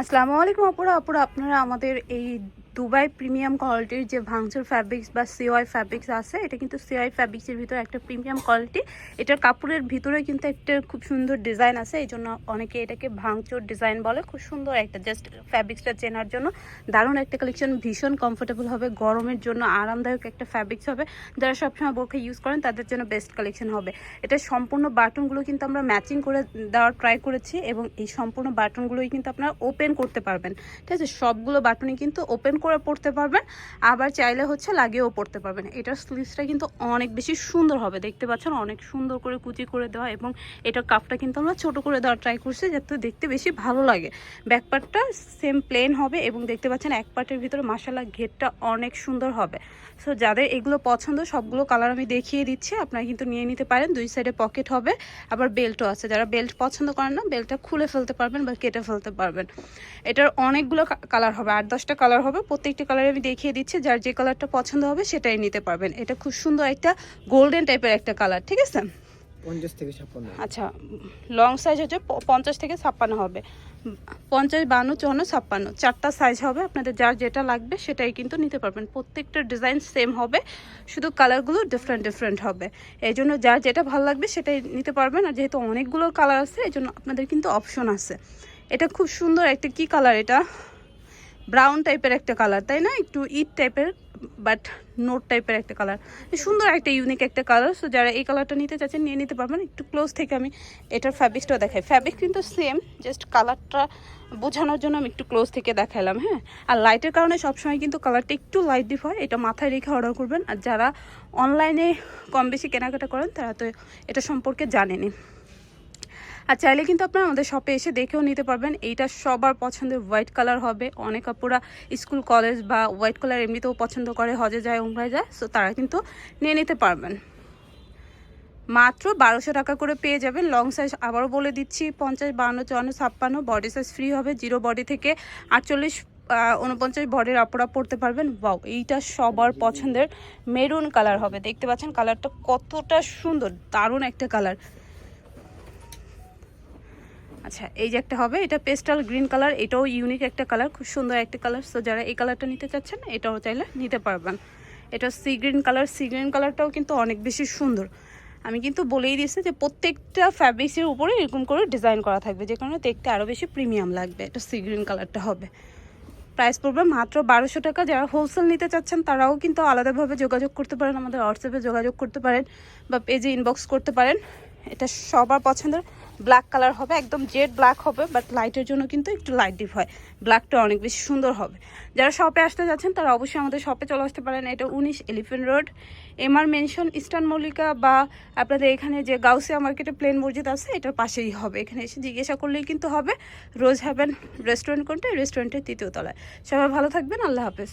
আসসালামু আলাইকুম আপুরা আপুরা আপনারা আমাদের এই দুবাই প্রিমিয়াম কোয়ালিটির যে ভাঙচুর ফ্যাব্রিক্স বা সিওয়াই ফ্যাব্রিক্স আছে, এটা কিন্তু সিওয়াই ফ্যাব্রিক্সের ভিতরে একটা প্রিমিয়াম কোয়ালিটি। এটার কাপড়ের ভিতরে কিন্তু একটা খুব সুন্দর ডিজাইন আছে, এই জন্য অনেকে এটাকে ভাঙচুর ডিজাইন বলে। খুব সুন্দর একটা জাস্ট ফ্যাব্রিক্সটা চেনার জন্য। দারুণ একটা কালেকশন ভীষণ কমফোর্টেবল হবে, গরমের জন্য আরামদায়ক একটা ফ্যাব্রিক্স হবে। যারা সবসময় বোরখা ইউজ করেন, তাদের জন্য বেস্ট কালেকশন হবে। এটা সম্পূর্ণ বাটনগুলো কিন্তু আমরা ম্যাচিং করে দেওয়ার ট্রাই করেছি, এবং এই সম্পূর্ণ বাটনগুলোই কিন্তু আপনারা ওপেন করতে পারবেন। ঠিক আছে? সবগুলো বাটনই কিন্তু ওপেন করে পড়তে পারবেন, আবার চাইলে হচ্ছে লাগিয়েও পড়তে পারবেন। এটার স্লিভসটা কিন্তু অনেক বেশি সুন্দর হবে, দেখতে পাচ্ছেন? অনেক সুন্দর করে কুচি করে দেওয়া এবং এটার কাপটা কিন্তু আমরা ছোট করে দেওয়ার ট্রাই করছি যাতে দেখতে বেশি ভালো লাগে। ব্যাক পার্টটা সেম প্লেন হবে এবং দেখতে পাচ্ছেন এক পার্টের ভিতরে মাসালা ঘেরটা অনেক সুন্দর হবে। সো যাদের এগুলো পছন্দ, সবগুলো কালার আমি দেখিয়ে দিচ্ছি। আপনারা কিন্তু নিয়ে নিতে পারেন, দুই সাইডে পকেট হবে, আবার বেল্টও আছে। যারা বেল্ট পছন্দ করেন না বেল্টটা খুলে ফেলতে পারবেন বা কেটে ফেলতে পারবেন। এটার অনেকগুলো কালার হবে, আট দশটা কালার হবে প্রত্যেকটি কালার আমি দেখিয়ে দিচ্ছি যার যে কালারটা পছন্দ হবে সেটাই নিতে পারবেন। এটা খুব সুন্দর একটা গোল্ডেন টাইপের একটা কালার ঠিক আছে? পঞ্চাশ থেকে ছাপ্পান্ন। আচ্ছা লং সাইজ হচ্ছে পঞ্চাশ থেকে ছাপ্পান্ন হবে। পঞ্চাশ বান্ন চুয়ান্ন ছাপ্পান্ন চারটা সাইজ হবে আপনাদের যার যেটা লাগবে সেটাই কিন্তু নিতে পারবেন। প্রত্যেকটা ডিজাইন সেম হবে শুধু কালারগুলো ডিফারেন্ট ডিফারেন্ট হবে। এই জন্য যার যেটা ভালো লাগবে সেটাই নিতে পারবেন। আর যেহেতু অনেকগুলো কালার আছে এই জন্য আপনাদের কিন্তু অপশন আছে। এটা খুব সুন্দর একটা কি কালার এটা? ব্রাউন টাইপের একটা কালার তাই না? একটু ইট টাইপের বাট নোট টাইপের একটা কালার সুন্দর একটা ইউনিক একটা কালার সো যারা এই কালারটা নিতে চাচ্ছেন, নিয়ে নিতে পারবেন। একটু ক্লোজ থেকে আমি এটার ফ্যাব্রিক্সটাও দেখাই। ফ্যাব্রিক কিন্তু সেম জাস্ট কালারটা বোঝানোর জন্য আমি একটু ক্লোজ থেকে দেখালাম হ্যাঁ? আর লাইটের কারণে সবসময় কিন্তু কালারটা একটু লাইট ডিপ হয়, এটা মাথায় রেখে অর্ডার করবেন। আর যারা অনলাইনে কম বেশি কেনাকাটা করেন, তারা তো এটা সম্পর্কে জানেনি আর চাইলে কিন্তু আপনারা আমাদের শপে এসে দেখেও নিতে পারবেন। এইটা সবার পছন্দের হোয়াইট কালার হবে। অনেক আপুরা স্কুল কলেজ বা হোয়াইট কালার এমনিতেও পছন্দ করে, হজে যায়, উমরায় যায় সো তারা কিন্তু নিয়ে নিতে পারবেন। মাত্র বারোশো টাকা করে পেয়ে যাবেন। লং সাইজ আবারও বলে দিচ্ছি, পঞ্চাশ বান্ন চুয়ান্ন, ছাপ্পান্ন। বডি সাইজ ফ্রি হবে জিরো বডি থেকে আটচল্লিশ উনপঞ্চাশ বডির আপুরা পড়তে পারবেন। বাও এইটা সবার পছন্দের মেরুন কালার হবে। দেখতে পাচ্ছেন কালারটা কতটা সুন্দর, দারুণ একটা কালার আচ্ছা এই যে একটা হবে, এটা পেস্টাল গ্রিন কালার, এটাও ইউনিক একটা কালার, খুব সুন্দর একটা কালার। সো যারা এই কালারটা নিতে চাচ্ছেন, এটাও চাইলে নিতে পারবেন। এটা sea green colour sea green কালারটাও কিন্তু অনেক বেশি সুন্দর। আমি কিন্তু বলেই দিয়েছি যে প্রত্যেকটা ফ্যাব্রিক্সের উপরে এরকম করে ডিজাইন করা থাকবে, যে কারণে দেখতে আরও বেশি প্রিমিয়াম লাগবে, এটা সি গ্রিন কালারটা হবে। প্রাইস পড়বে মাত্র বারোশো টাকা। যারা হোলসেল নিতে চাচ্ছেন, তারাও কিন্তু আলাদাভাবে যোগাযোগ করতে পারেন, আমাদের হোয়াটসঅ্যাপে যোগাযোগ করতে পারেন, বা পেজে ইনবক্স করতে পারেন। এটা সবার পছন্দের। ব্ল্যাক কালার হবে, একদম জেড ব্ল্যাক হবে বাট লাইটের জন্য কিন্তু একটু লাইট ডিপ হয়। ব্ল্যাকটা অনেক বেশি সুন্দর হবে। যারা শপে আসতে যাচ্ছেন, তারা অবশ্যই আমাদের শপে চলে আসতে পারেন। এটা উনিশ elephant road M R mansion eastern Mallika বা আপনাদের এখানে যে গাউসিয়া মার্কেটে প্লেন মসজিদ আছে, এটার পাশেই হবে। এখানে এসে জিজ্ঞাসা করলেই কিন্তু হবে। রোজ হ্যাভেন রেস্টুরেন্ট কোনটা? রেস্টুরেন্টের তৃতীয় তলায়। সবাই ভালো থাকবেন, আল্লাহ হাফেজ।